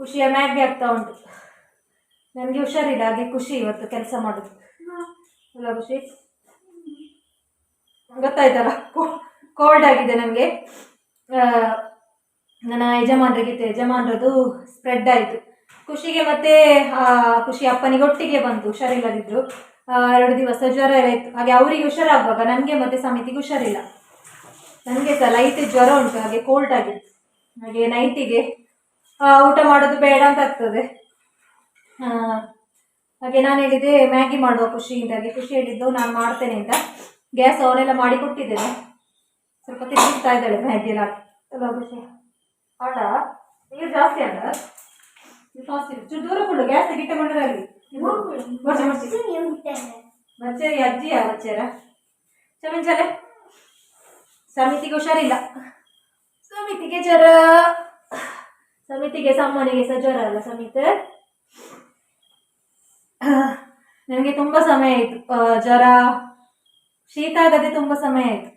ಖುಷಿಯ ಮ್ಯಾಗಿ ಆಗ್ತಾ ಉಂಟು. ನನಗೆ ಹುಷಾರಿಲ್ಲ ಹಾಗೆ ಖುಷಿ ಇವತ್ತು ಕೆಲಸ ಮಾಡೋದು. ಅಲ್ಲ ಖುಷಿ? ಗೊತ್ತಾಯ್ತಲ್ಲ? ಕೋಲ್ಡ್ ಆಗಿದೆ ನನಗೆ. ನನ್ನ ಯಜಮಾನ್ರಿಗೆ ಯಜಮಾನರದು ಸ್ಪ್ರೆಡ್ ಆಯಿತು. ಖುಷಿಗೆ ಮತ್ತೆ ಖುಷಿ ಅಪ್ಪನಿಗೆ ಒಟ್ಟಿಗೆ ಬಂತು ಹುಷಾರಿಲ್ಲದಿದ್ರು. ಎರಡು ದಿವಸ ಜ್ವರ ಎಲ್ಲ ಇತ್ತು. ಹಾಗೆ ಅವರಿಗೆ ಹುಷಾರಾಗುವಾಗ ನನಗೆ ಮತ್ತೆ ಸಮಿತಿಗೆ ಹುಷಾರಿಲ್ಲ. ನನಗೆ ಸಹ ಲೈಟ್ ಜ್ವರ ಉಂಟು, ಹಾಗೆ ಕೋಲ್ಡ್ ಆಗಿತ್ತು ಹಾಗೆ ನೈಟಿಗೆ ಊಟ ಮಾಡೋದು ಬೇಡ ಅಂತ ಆಗ್ತದೆ. ಹಾಗೆ ನಾನು ಹೇಳಿದೆ, ಮ್ಯಾಗಿ ಮಾಡುವ ಖುಷಿಯಿಂದಾಗಿ. ಖುಷಿ ಹೇಳಿದ್ದು ನಾನು ಮಾಡ್ತೇನೆ ಅಂತ. ಗ್ಯಾಸ್ ಅವನೆಲ್ಲ ಮಾಡಿ ಕೊಟ್ಟಿದ್ದೇನೆ. ಸ್ವಲ್ಪ ತಿರುಗಿಸ್ತಾ ಇದ್ದಾಳೆ ಮ್ಯಾಗಿ ಎಲ್ಲ. ಖುಷಿ. ಆಟ ನೀರು ಜಾಸ್ತಿ ಅಲ್ಲ? ಜಾಸ್ತಿ ದೂರ ಕೊಡು, ಗ್ಯಾಸ್ ಗಿಟ್ಟ ಕೊಂಡರಲ್ಲಿ ಬರ್ಚೆ ಬರ್ಚೆ ಬಚ್ಚೇರಿ ಅಜ್ಜಿಯ ಬಚ್ಚೇರ ಚಮಿಂಚಲೆ ಸಮಿತಿಗೆ ಹುಷಾರಿಲ್ಲ. ಸಮಿತಿಗೆ ಜ್ವರ. ಸಮಿತಿಗೆ ಸಮ್ಮನಿಗೆ ಸಹ ಅಲ್ಲ ಸಮಿತ. ನನಗೆ ತುಂಬಾ ಸಮಯ ಆಯ್ತು. ಜ್ವರ ಶೀತ ಆಗದೆ ತುಂಬಾ ಸಮಯ ಆಯ್ತು.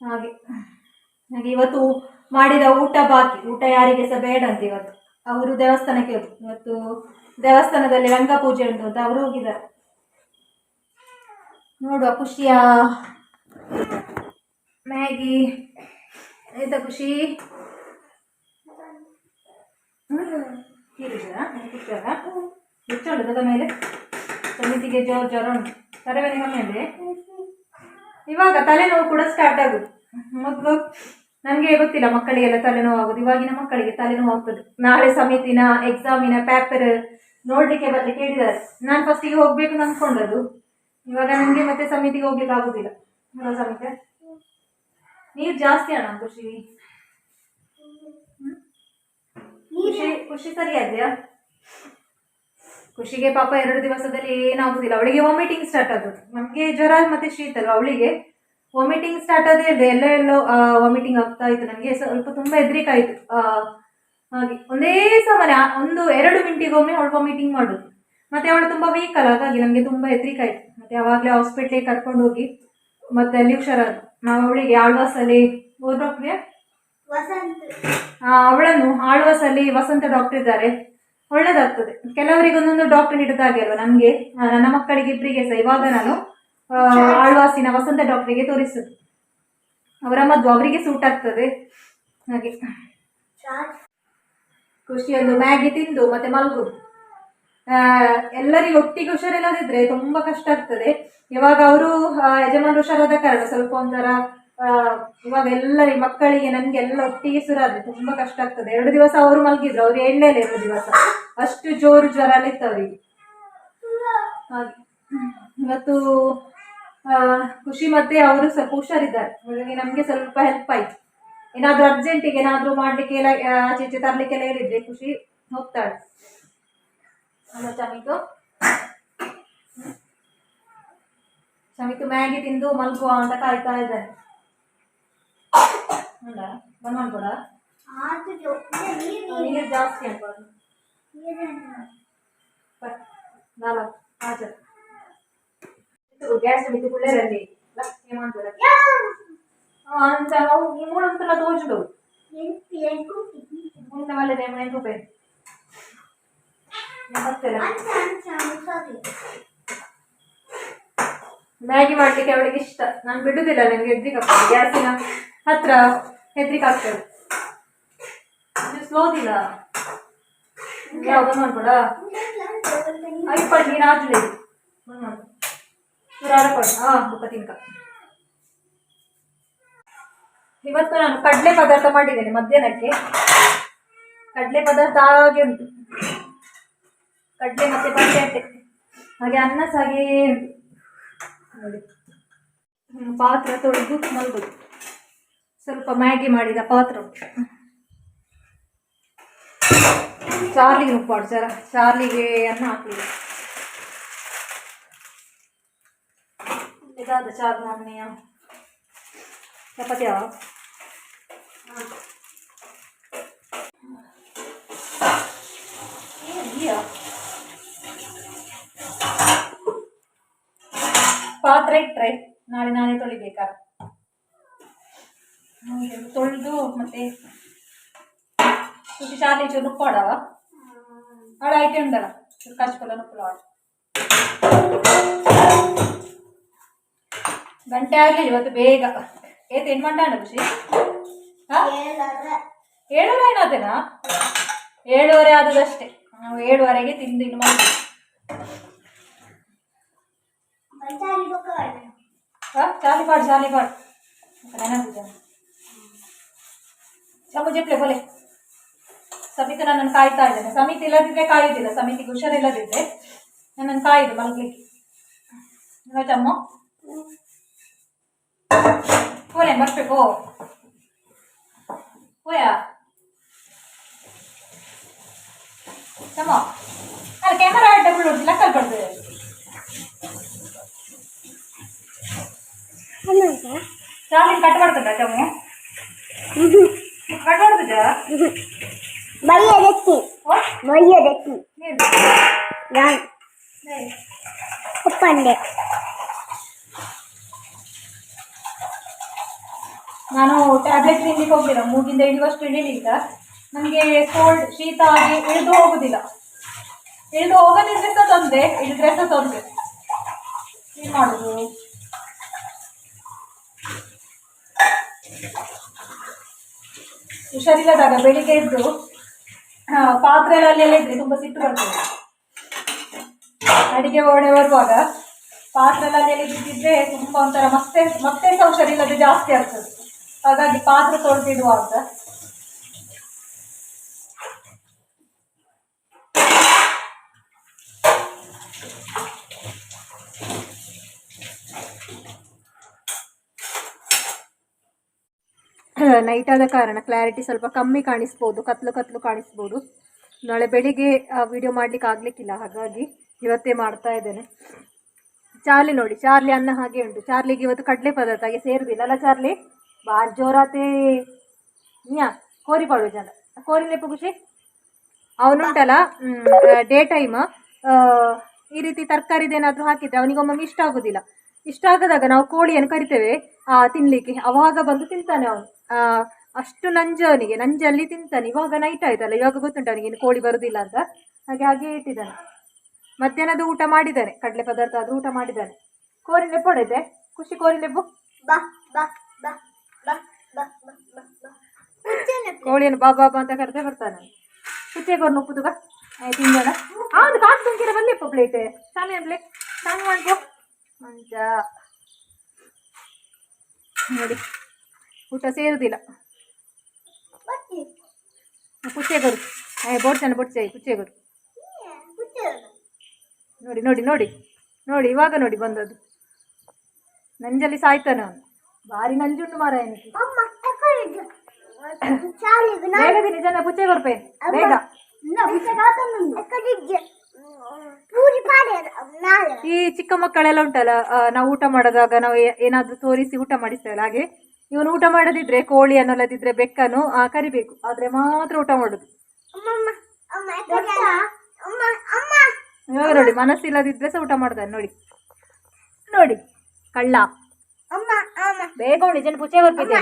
ಹಾಗೆ ಹಾಗೆ ಇವತ್ತು ಮಾಡಿದ ಊಟ ಬಾಕಿ. ಊಟ ಯಾರಿಗೆ ಸಹ ಬೇಡ ಅಂತ ಇವತ್ತು. ಅವರು ದೇವಸ್ಥಾನಕ್ಕೆ ಹೋದ್ರು. ಇವತ್ತು ದೇವಸ್ಥಾನದಲ್ಲಿ ರಂಗ ಪೂಜೆ ಉಂಟು ಅಂತ ಅವರು ಹೋಗಿದ್ದಾರೆ. ನೋಡುವ ಖುಷಿಯ ಮ್ಯಾಗಿ ಆಯ್ತಾ ಖುಷಿ? ಹೆಚ್ಚುಂಟು ತದ ಮೇಲೆ ಸಮಿತಿಗೆ ಜ್ವರ ಜ್ವರ ಕಮ್ಮಿ ಅಂದರೆ ಇವಾಗ ತಲೆನೋವು ಕೂಡ ಸ್ಟಾರ್ಟ್ ಆಗುದು. ಮೊದಲು ನನಗೆ ಗೊತ್ತಿಲ್ಲ ಮಕ್ಕಳಿಗೆಲ್ಲ ತಲೆನೋವು ಆಗುದು. ಇವಾಗಿನ ಮಕ್ಕಳಿಗೆ ತಲೆನೋವು ಆಗ್ತದೆ. ನಾಳೆ ಸಮಿತಿನ ಎಕ್ಸಾಮಿನ ಪೇಪರ್ ನೋಡ್ಲಿಕ್ಕೆ ಬರ್ಲಿಕ್ಕೆ ಹೇಳಿದ್ದಾರೆ. ನಾನು ಫಸ್ಟಿಗೆ ಹೋಗ್ಬೇಕು ಅನ್ಕೊಂಡದ್ದು. ಇವಾಗ ನನಗೆ ಮತ್ತೆ ಸಮಿತಿಗೆ ಹೋಗ್ಲಿಕ್ಕೆ ಆಗುದಿಲ್ಲ. ಸಮಿತಿ. ನೀರು ಜಾಸ್ತಿ ಅಣ್ಣ, ಖುಷಿ? ಖುಷಿ ಖುಷಿ ಸರಿಯಾದ್ಯಾ ಖುಷಿಗೆ ಪಾಪ ಎರಡು ದಿವಸದಲ್ಲಿ ಏನಾಗುದಿಲ್ಲ. ಅವಳಿಗೆ ವಾಮಿಟಿಂಗ್ ಸ್ಟಾರ್ಟ್ ಆಗೋದು ನಮಗೆ ಜ್ವರ ಮತ್ತೆ ಶೀತ ಅಲ್ವಾ? ಅವಳಿಗೆ ವಾಮಿಟಿಂಗ್ ಸ್ಟಾರ್ಟ್ ಆದ್ರೆ ಇದೆ ಎಲ್ಲ ಎಲ್ಲೋ ವಾಮಿಟಿಂಗ್ ಆಗ್ತಾ ಇತ್ತು. ನನಗೆ ಸ್ವಲ್ಪ ತುಂಬಾ ಹೆದರಿಕೆ ಆಯಿತು. ಹಾಗೆ ಒಂದೇ ಸಮನೆ, ಒಂದು, ಎರಡು ಮಿನಿಟಿಗೊಮ್ಮೆ ಅವಳು ವಾಮಿಟಿಂಗ್ ಮಾಡುದು. ಮತ್ತೆ ಅವಳು ತುಂಬಾ ವೀಕ್ ಅಲ್ಲ. ಹಾಗಾಗಿ ನಮಗೆ ತುಂಬಾ ಹೆದರಿಕೆ ಆಯಿತು. ಮತ್ತೆ ಅವಾಗಲೇ ಹಾಸ್ಪಿಟ್ಲಿಗೆ ಕರ್ಕೊಂಡು ಹೋಗಿ ಮತ್ತೆ ಅಲ್ಲಿ ಹುಷಾರಾದ್ರು ನಾವು ಅವಳಿಗೆ ಆಳ್ವಾಸಲ್ಲಿ ಡಾಕ್ಟ್ರಿಗೆ ಅವಳನ್ನು ಆಳ್ವಾಸಲ್ಲಿ ವಸಂತ ಡಾಕ್ಟರ್ ಇದ್ದಾರೆ. ಒಳ್ಳೇದಾಗ್ತದೆ. ಕೆಲವರಿಗೆ ಒಂದೊಂದು ಡಾಕ್ಟರ್ ಹಿಡಿದಾಗೆ ಅಲ್ವಾ ನಮಗೆ? ನನ್ನ ಮಕ್ಕಳಿಗೆ ಇಬ್ಬರಿಗೆ ಸಹ ಇವಾಗ ನಾನು ಆಳ್ವಾಸಿನ ವಸಂತ ಡಾಕ್ಟರಿಗೆ ತೋರಿಸುದು. ಅವರ ಮದ್ದು ಅವರಿಗೆ ಸೂಟ್ ಆಗ್ತದೆ. ಹಾಗೆ. ಖುಷಿಯೊಂದು ಮ್ಯಾಗಿ ತಿಂದು ಮತ್ತೆ ಮಲ್ಗುದು ಎಲ್ಲರಿಗೂ ಒಟ್ಟಿಗೆ ಹುಷಾರಿಲ್ಲದಿದ್ರೆ ತುಂಬಾ ಕಷ್ಟ ಆಗ್ತದೆ. ಇವಾಗ ಅವರು ಯಜಮಾನ ಹುಷಾರಾದ ಕಾರಣ ಸ್ವಲ್ಪ ಒಂಥರ ಇವಾಗ ಎಲ್ಲ ಮಕ್ಕಳಿಗೆ ನನ್ಗೆ ಎಲ್ಲ ಒಟ್ಟಿಗೆ ಸುರಾದ್ರೆ ತುಂಬಾ ಕಷ್ಟ ಆಗ್ತದೆ. ಎರಡು ದಿವಸ ಅವರು ಮಲಗಿದ್ರು, ಅವ್ರು ಎಣ್ಣೆ ಎರಡು ದಿವಸ. ಅಷ್ಟು ಜೋರು ಜ್ವರ ಇತ್ತು ಅವರಿಗೆ. ಹಾಗೆ. ಇವತ್ತು ಖುಷಿ ಮತ್ತೆ ಅವರು ಸ್ವಲ್ಪ ಹುಷಾರಿದ್ದಾರೆ. ಹಾಗಾಗಿ ನಮಗೆ ಸ್ವಲ್ಪ ಹೆಲ್ಪ್ ಆಯ್ತು. ಏನಾದರೂ ಅರ್ಜೆಂಟಿಗೆ ಏನಾದರೂ ಮಾಡ್ಲಿಕ್ಕೆ ಎಲ್ಲ ಆಚೆ ಈಚೆ ತರ್ಲಿಕ್ಕೆಲ್ಲ ಹೇಳಿದ್ರೆ ಖುಷಿ ಹೋಗ್ತಾಳೆ. ಅಲ್ಲ ಚಮಿತು. ಚಮಿತು ಮ್ಯಾಗಿ ತಿಂದು ಮಲ್ಗುವ ಅಂತ ಕಾಯ್ತಾ ಅಲ್ಲ ಬನಾನ್ ಕೂಡ ಆತು ಜೋ ನೀರು ಜಾಸ್ತಿ ಹಾಕೋದು ನಾಲ್ಕು ಆಚೆ ಗ್ಯಾಸ್ ಬಿತ್ತು ಕುಳ್ಳೇರಲ್ಲಿ ಮಾಡ್ಬೇಡ ಅಂತ ಅವು ಈ ಮೂಳು ಅಂತಲ್ಲ ತೋಜುಡು ಮುಂದವಲ್ಲ ದೇವ ಎಂಟು ರೂಪಾಯಿ ಮ್ಯಾಗಿ ಮಾಡ್ಲಿಕ್ಕೆ ಅವಳಿಗೆ ಇಷ್ಟ ನಾನು ಬಿಡುದಿಲ್ಲ ನನಗೆ ಎದ್ದಿಗೆ ಗ್ಯಾಸಿನ ಹತ್ರ ಹೆದ್ರಿಕೆ ಆಗ್ತದೆ ಸ್ಲೋದಿಲ್ಲ ಯಾವ್ದು ಮಾಡ್ಕೊಡ? ಐಪಡ್ ನೀನು ಆಜುಲೆ ಸುರಾರ ಕೊಡ ಹಾ ಬುಕ್ಕ ತಿನ್ಕ. ಇವತ್ತು ನಾನು ಕಡಲೆ ಪದಾರ್ಥ ಮಾಡಿದ್ದೇನೆ ಮಧ್ಯಾಹ್ನಕ್ಕೆ. ಕಡಲೆ ಪದಾರ್ಥ ಹಾಗೆ ಉಂಟು. ಕಡಲೆ ಮತ್ತೆ ಬಟಾಟೆ ಹಾಗೆ ಅನ್ನ ಉಂಟು. ನೋಡಿ. ಪಾತ್ರ ತೊಳೆದು ಮಲ್ಗೋದು. ಸ್ವಲ್ಪ ಮ್ಯಾಗಿ ಮಾಡಿದ ಪಾತ್ರ ಉಂಟು. ಚಾರ್ಲಿಗೆ ರುಬ್ಬಾಡು ಸರ ಚಾರ್ಲಿಗೆ ಅನ್ನ ಹಾಕಲಿಲ್ಲ ಇದಾದ ಚಾರ್ ಮಮ್ಮಿಯ ಚಪಾತಿ ಯಾವ ಪಾತ್ರೆ ಇಟ್ರೆ ನಾಳೆ ನಾನೇ ತೊಳಿಬೇಕಾ? ತೊಳೆದು ಮತ್ತೆ ಖುಷಿ ಶಾಲೆ ಚೂರು ನುಕ್ಕೋಡವ ಆడ ಐಟೆ ಉಂಡಲ್ಲ ಚೂರು ಕಚ್ಕೊಲ್ಲ ನುಕ್ಕಲ ಗಂಟೆ ಆಗಲಿ ಇವತ್ತು ಬೇಗ. ಏತ್ ಏನು ಅಣ್ಣ ಖುಷಿ? ಹಾ? ಏಳುವರೆ ಏನಾತೇನಾ ಏಳುವರೆ ಆದದಷ್ಟೇ. ನಾವು ಏಳುವರೆಗೆ ತಿಂದು ಇನ್ನು ಮಾಡಿ ಚಾಲಿ ಪಾಡು ಚಾಲಿ ಪಾಡು ನೆನಪಿದೆ. ಚಮು ಪ್ಲೇ ಬಲೆ ಸಮಿತಿ ನನ್ನನ್ನು ಕಾಯ್ತಾ ಇದ್ದೇನೆ. ಸಮಿತಿ ಇಲ್ಲದಿದ್ರೆ ಕಾಯುವುದಿಲ್ಲ. ಸಮಿತಿಗೆ ಹುಷಾರಿಲ್ಲದಿದ್ರೆ ನನ್ನನ್ನು ಕಾಯಿದು ಮಲಗಲಿಕ್ಕೆ. ಚಮ್ಮು ಹೋಲೆ ಬರ್ಬೇಕು ಹೋಯ? ಚಮ್ಮ ಅಲ್ಲ ಕ್ಯಾಮರಾ ಡಬಲ್ ಹೊಡ್ದಿಲ್ಲ ಕಲ್ಪಡ್ತದೆ ಚಾರ್ಲಿಂಗ್ ಕಟ್ ಮಾಡ್ತದ ಚಮ್ಮು ಮೈಯದಕ್ಕಿ ಏನು ನಾನು ಏಯ್. ನಾನು ಟ್ಯಾಬ್ಲೆಟ್ ತಿನ್ಲಿಕ್ಕೆ ಹೋಗಿಲ್ಲ ಮೂಗಿಂದ ಇಳಿಯುವಷ್ಟು ಇಳಿಲಿಲ್ಲ. ನನಗೆ ಕೋಲ್ಡ್ ಶೀತ ಆಗಿ ಇಳಿದು ಹೋಗುದಿಲ್ಲ. ಇಳಿದು ಹೋಗದಿದ್ರೆ ಸಹ ತೊಂದರೆ ಇಳಿದ್ರೆ ಸಹ ತೊಂದರೆ. ಏನು ಮಾಡುದು? ಹುಷಾರಿಲ್ಲದಾಗ ಬೆಳಿಗ್ಗೆ ಎದ್ದು ಅಲ್ಲೆಲ್ಲ ಇದ್ರೆ ತುಂಬ ಸಿಟ್ಟು ಬರ್ತದೆ. ಅಡಿಗೆ ಒಡೆ ಬರುವಾಗ ಪಾತ್ರೆ ಎಲ್ಲ ಅಲ್ಲೆಲ್ಲ ಬಿದ್ದಿದ್ರೆ ತುಂಬ ಒಂಥರ ಮತ್ತೆ ಮತ್ತೆ ಸಹ ಹುಷಾರಿಲ್ಲದೆ ಜಾಸ್ತಿ ಆಗ್ತದೆ. ಹಾಗಾಗಿ ಪಾತ್ರೆ ತೊಳೆದಿಡುವ ನೈಟ್ ಆದ ಕಾರಣ ಕ್ಲಾರಿಟಿ ಸ್ವಲ್ಪ ಕಮ್ಮಿ ಕಾಣಿಸ್ಬೋದು ಕತ್ಲು ಕತ್ಲು ಕಾಣಿಸ್ಬೋದು. ನಾಳೆ ಬೆಳಿಗ್ಗೆ ವಿಡಿಯೋ ಮಾಡ್ಲಿಕ್ಕೆ ಆಗಲಿಕ್ಕಿಲ್ಲ ಹಾಗಾಗಿ ಇವತ್ತೇ ಮಾಡ್ತಾ ಇದ್ದೇನೆ. ಚಾರ್ಲಿ ನೋಡಿ ಚಾರ್ಲಿ ಅನ್ನ ಹಾಗೆ ಉಂಟು. ಚಾರ್ಲಿಗೆ ಇವತ್ತು ಕಡಲೆ ಪದಾರ್ಥ ಹಾಗೆ ಸೇರುದಿಲ್ಲ ಅಲ್ಲ ಚಾರ್ಲಿ? ಬಾರ್ ಜೋರಾತೆ. ನ್ಯಾ ಕೋರಿ ಜನ. ಕೋರಿ ಲೆಪ್ಪು ಖುಷಿ? ಅವನುಂಟಲ್ಲ ಡೇ ಟೈಮ್ ಈ ರೀತಿ ತರಕಾರಿದೇನಾದ್ರೂ ಹಾಕಿದ್ರೆ ಅವನಿಗೊಮ್ಮೊಮ್ಮೆ ಇಷ್ಟ ಆಗೋದಿಲ್ಲ. ಇಷ್ಟ ಆಗದಾಗ ನಾವು ಕೋಳಿಯನ್ನು ಕರಿತೇವೆ ಆ, ತಿನ್ಲಿಕ್ಕೆ. ಅವಾಗ ಬಂದು ತಿಂತಾನೆ ಅವನು. ಅಷ್ಟು ನಂಜು ಅವನಿಗೆ ನಂಜು ಅಲ್ಲಿ ತಿಂತಾನೆ. ಇವಾಗ ನೈಟ್ ಆಯ್ತಲ್ಲ ಇವಾಗ ಗೊತ್ತುಂಟು ಅವನಿಗೆ ಇನ್ನು ಕೋಳಿ ಬರುವುದಿಲ್ಲ ಅಂತ? ಹಾಗೆ ಹಾಗೆ ಇಟ್ಟಿದ್ದಾನೆ. ಮಧ್ಯಾಹ್ನದ ಊಟ ಮಾಡಿದ್ದಾನೆ ಕಡಲೆ ಪದಾರ್ಥ ಅದು ಊಟ ಮಾಡಿದ್ದಾನೆ. ಕೋರಿ ನೆಪ್ಪೊಡೈತೆ ಖುಷಿ ಕೋರಿ ನೆಪ್ಪು ಬಾ ಬಾ ಬಾ ಬಾ ಅಂತ ಕರೆದೇ ಬರ್ತಾನೆ ಕುಚ್ಚೆಗೋರ್ನ ಕೋರ್ ಬಾ ತಿಂದೋಣ ಹೌದು ಕಾಸು ತುಂಬಿರ ಬಲ್ಲಿಪ್ಪ ಪ್ಲೇಟ್ ಸಾಮಿ ಪ್ಲೇಟ್ ಸಾಮಿ ಮಾಡ್ಕೋ ಮಂಚ ನೋಡಿ. ಊಟ ಸೇರುವುದಿಲ್ಲ ಕುಚ್ಚೆಗೋರು ಬೋಡ್ಸನ ಬೊಡ್ಸೆ ಕುಚ್ಚೆಗೋರು ನೋಡಿ ನೋಡಿ ನೋಡಿ ನೋಡಿ, ಇವಾಗ ನೋಡಿ ಬಂದದ್ದು. ನಂಜಲ್ಲಿ ಸಾಯ್ತಾನೆ ಅವನು ಬಾರಿ ನಂಜುಂಡು ಮಾರ ಬೇಗ ಜನ ಕುಚ್ಚೆಗೋರು ಬರ್ಪೆ. ಬೇಗ. ಈ ಚಿಕ್ಕ ಮಕ್ಕಳೆಲ್ಲ ಉಂಟಲ್ಲ ನಾವು ಊಟ ಮಾಡೋದಾಗ ನಾವು ಏನಾದ್ರೂ ತೋರಿಸಿ ಊಟ ಮಾಡಿಸ್ತೇವಲ್ಲ, ಹಾಗೆ? ಇವನು ಊಟ ಮಾಡದಿದ್ರೆ ಕೋಳಿ ಅನ್ನೋಲ್ಲದಿದ್ರೆ ಬೆಕ್ಕನು ಕರಿಬೇಕು ಆದ್ರೆ ಮಾತ್ರ ಊಟ ಮಾಡೋದು. ಇವಾಗ ನೋಡಿ ಮನಸ್ಸಿಲ್ಲದಿದ್ರೆ ಸಹ ಊಟ ಮಾಡ್ತಾನೆ ನೋಡಿ. ನೋಡಿ ಕಳ್ಳ. ಬೇಗ ಉಳಿ ಜನ ಪುಚ್ಚೆ ಬರ್ತಿದ್ದೆ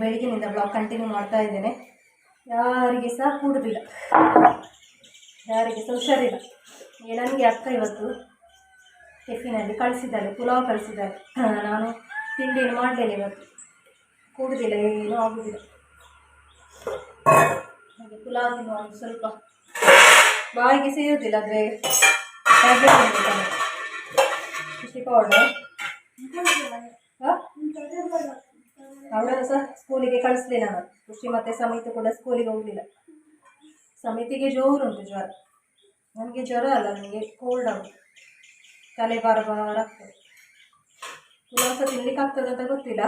ಬೆಳಿಗ್ಗೆನಿಂದ ಬ್ಲಾಗ್ ಕಂಟಿನ್ಯೂ ಮಾಡ್ತಾ ಇದ್ದೇನೆ. ಯಾರಿಗೆ ಸಹ ಕೂಡುದಿಲ್ಲ. ಯಾರಿಗೆ ಸಹ ಹುಷಾರಿಲ್ಲ ನನಗೆ ಅಕ್ಕ ಇವತ್ತು ಟಿಫಿನಲ್ಲಿ ಕಳಿಸಿದ್ದಾರೆ, ಪುಲಾವ್ ಕಳಿಸಿದ್ದಾರೆ. ನಾನು ತಿಂಡಿಯನ್ನು ಮಾಡಲೇನೆ ಇವತ್ತು. ಕೂಡುದಿಲ್ಲ ಏನೂ ಆಗುದಿಲ್ಲ. ಹಾಗೆ ಪುಲಾವ್ ತಿನ್ನುವ ಒಂದು ಸ್ವಲ್ಪ ಬಾಯಿಗೆ ಸೇರುವುದಿಲ್ಲ ಆದರೆ ಟ್ಯಾಬ್ಲೆಟ್ ಖುಷಿ ಪೌಡರ್. ಅವಳನ್ನು ಸಹ ಸ್ಕೂಲಿಗೆ ಕಳಿಸ್ಲಿಲ್ಲ ನಾನು. ಖುಷಿ ಮತ್ತೆ ಸಮಿತಿ ಕೂಡ ಸ್ಕೂಲಿಗೆ ಹೋಗಲಿಲ್ಲ. ಸಮಿತಿಗೆ ಜೋರುಂಟು ಜ್ವರ. ನನಗೆ ಜ್ವರ ಅಲ್ಲ ನನಗೆ ಕೋಲ್ಡ್ ಆಗುದು ತಲೆ ಬಾರ ಬಾರ ಆಗ್ತದೆ. ಪುಲಾವ್ ಸಹ ತಿನ್ಲಿಕ್ಕೆ ಆಗ್ತದೆ ಅಂತ ಗೊತ್ತಿಲ್ಲ.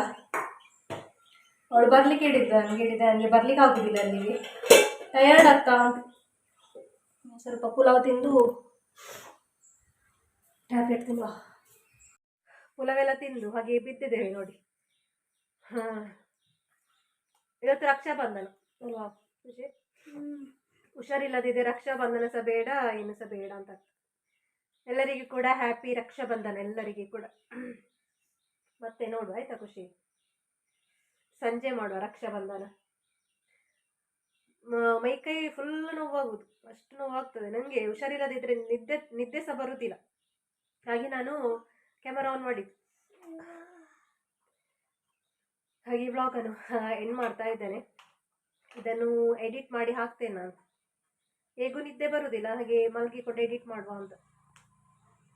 ಅವಳು ಬರ್ಲಿಕ್ಕೆ ಹೇಳಿದ್ದ ನನಗೆ ಹೇಳಿದ್ದೆ ನನಗೆ ಬರ್ಲಿಕ್ಕೆ ಆಗುದಿಲ್ಲ ಅಲ್ಲಿಗೆ ಟಯರ್ಡ್ ಆಗ್ತಾ ಸ್ವಲ್ಪ ಪುಲಾವ್ ತಿಂದು ಟ್ಯಾಬ್ಲೆಟ್ ತಿನ್ನುವ. ಪುಲಾವೆಲ್ಲ ತಿಂದು ಹಾಗೆ ಬಿದ್ದಿದ್ದೇವೆ ನೋಡಿ. ಹಾಂ. ಇವತ್ತು ರಕ್ಷಾಬಂಧನ. ಅಲ್ವಾ ಖುಷಿ ಹುಷಾರಿಲ್ಲದಿದೆ ರಕ್ಷಾಬಂಧನ ಸಹ ಬೇಡ ಏನು ಸಹ ಬೇಡ ಅಂತ ಎಲ್ಲರಿಗೂ ಕೂಡ ಹ್ಯಾಪಿ ರಕ್ಷಾಬಂಧನ, ಎಲ್ಲರಿಗೂ ಕೂಡ. ಮತ್ತೆ ನೋಡುವ, ಆಯ್ತಾ ಖುಷಿ? ಸಂಜೆ ಮಾಡುವ ರಕ್ಷಾಬಂಧನ. ಮ- ಮೈಕೈ ಫುಲ್ ನೋವಾಗುವುದು, ಅಷ್ಟು ನೋವಾಗ್ತದೆ. ನನಗೆ ಹುಷಾರಿಲ್ಲದಿದ್ರೆ ನಿದ್ದೆ ನಿದ್ದೆ ಸಹ ಬರುವುದಿಲ್ಲ ಹಾಗೆ ನಾನು ಕ್ಯಾಮರಾ ಆನ್ ಮಾಡಿದ್ದು. ಹಾಗೆ ವ್ಲಾಗನ್ನು ಎಂಡ್ ಮಾಡ್ತಾ ಇದ್ದೇನೆ. ಇದನ್ನು ಎಡಿಟ್ ಮಾಡಿ ಹಾಕ್ತೇನೆ ನಾನು. ಹೇಗೂ ನಿದ್ದೆ ಬರುವುದಿಲ್ಲ ಹಾಗೆ ಮಲಗಿಕೊಂಡು ಎಡಿಟ್ ಮಾಡುವ ಅಂತ.